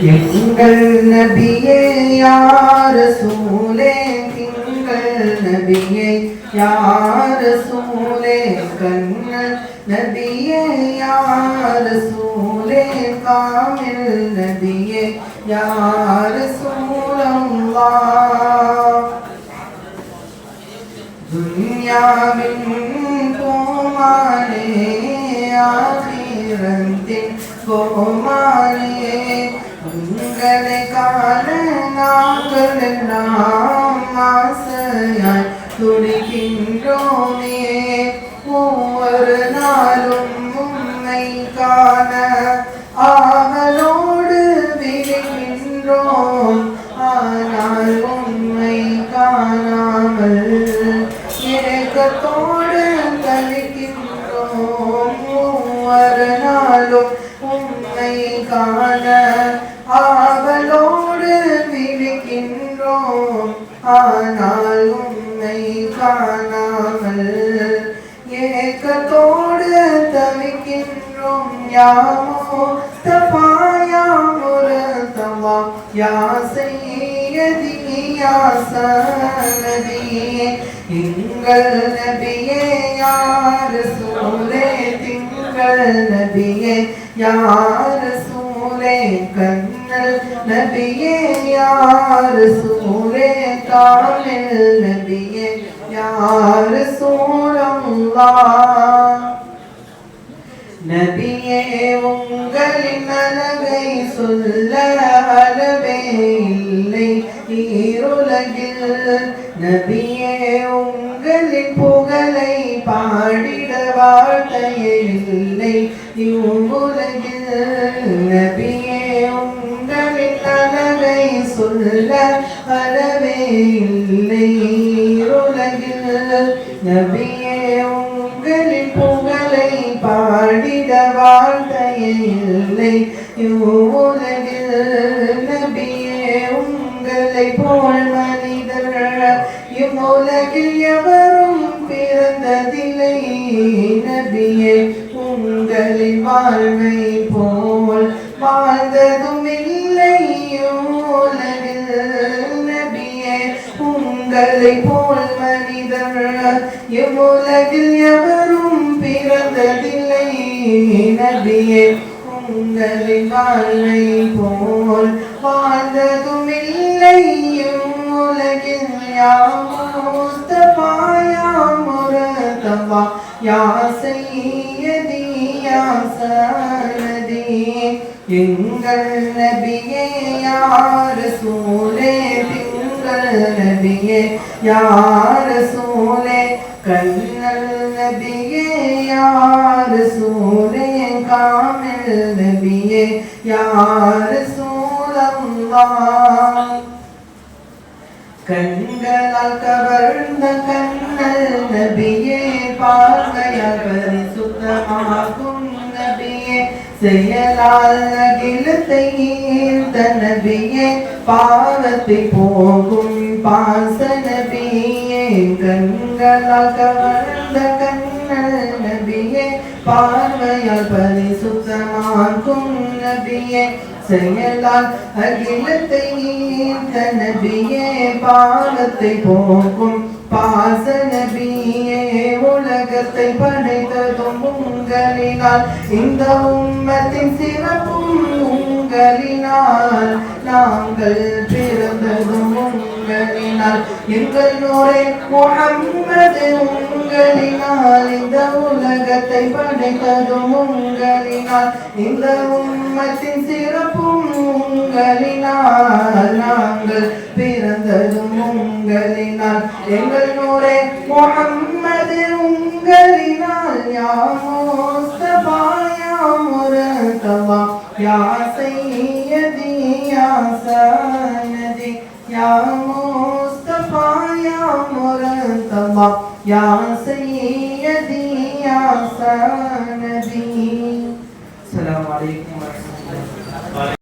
திங்கள் நபியே யார் சூலே திங்கள் நபியே யார் சூலே கண்ணல் நபியே யார் சூலே காமில் நபியே யார் சூலம்மா துன்யாவின் கோமானே ஆகிரந்தின் கோமானே உங்களை காண நாங்கள் எல்லாம் ஆசையாய் துடிக்கின்றோமே ஒவ்வொரு நாளும் உண்மை காண ஆவலோடு விடுகின்றோம் காண ஆவலோடு விழிக்கின்றோம். ஆனால் உன்னை காணாமல் ஏக்கத்தோடு தவிக்கின்றோம். யாமோ தபாயாமுர தவா யாசையதி யாசனதி. யா எங்கள் நபியே யார் சூரே திங்கள் நபியே யார் சூலே கண்ணல் நபியே யார் சூலே காமில் நபியே யார் சூலல்லா நபியே உங்களின் அழகை சொல்ல அளவே இல்லை. ஈருலகில் நபியே உங்களின் புகழை பாடிட வார்த்தையே இல்லை. இவ்வுலகில் நபியே உங்களின் அழகை சொல்ல அளவே இல்லை. உலகில் நபியே உங்களின் புகழை பாடிட வாழ்க்கையே இல்லை. உலகில் நபியே உங்களை போல் மனிதர்கள் இவ்வுலகில் எவரும் பிறந்ததில்லை. நபியே வாழ்வை போல் வாழ்ந்ததும் உங்களை போல் மனிதர் எவ்வுலகில் எவரும் பிறந்ததில்லை. நபியே உங்களை வாழ்வை போல் வாழ்ந்ததும் இல்லை இவ்வுலகில் யாமுஸ்தபாயாமுரதவா யா சையதி யா சனதி எங்கள் நபியே யார் சூலே திங்கள் நபியே யார் சூலே கண்ணல் நபியே யார் சூலே காமில் நபியே யார் சூலல்லா கண்களால் கவர்ந்த கண்ணல் நபியே பார்வையால் பரிசுத்தமாகும் நபியே செயலால் அகிலத்தை ஈர்த்த நபியே பாவத்தை போகும் பாச நபியே கண்களால் கவர்ந்த கண்ணல் நபியே பார்வையால் பரிசுத்தமாக்கும் நபியே செயலால் அகிலத்தை ஈர்த்த நபியே பாவத்தை போகும் பாச நபியே உலகத்தை படைத்ததும் உங்களினால். இந்த உம்மத்தின் சிறப்பும் உங்களினால். நாங்கள் பிறந்ததும் உங்களினால். எங்கள் நூரை முகம்மது உங்களினால். இந்த உலகத்தை படைத்ததும் உங்களினால். இந்த உம்மத்தின் சிறப்பும் உங்களினால். நாங்கள் பிறந்ததும் உங்களினால் எங்கள் நூரை முகம்மது உங்களினால் யாமோஸ்தபா யாமுரதவா யா சையதி யா சனதி யா முஸ்தபா யா முரதவா யா சையதி யா சனதி السلام عليكم ورحمة الله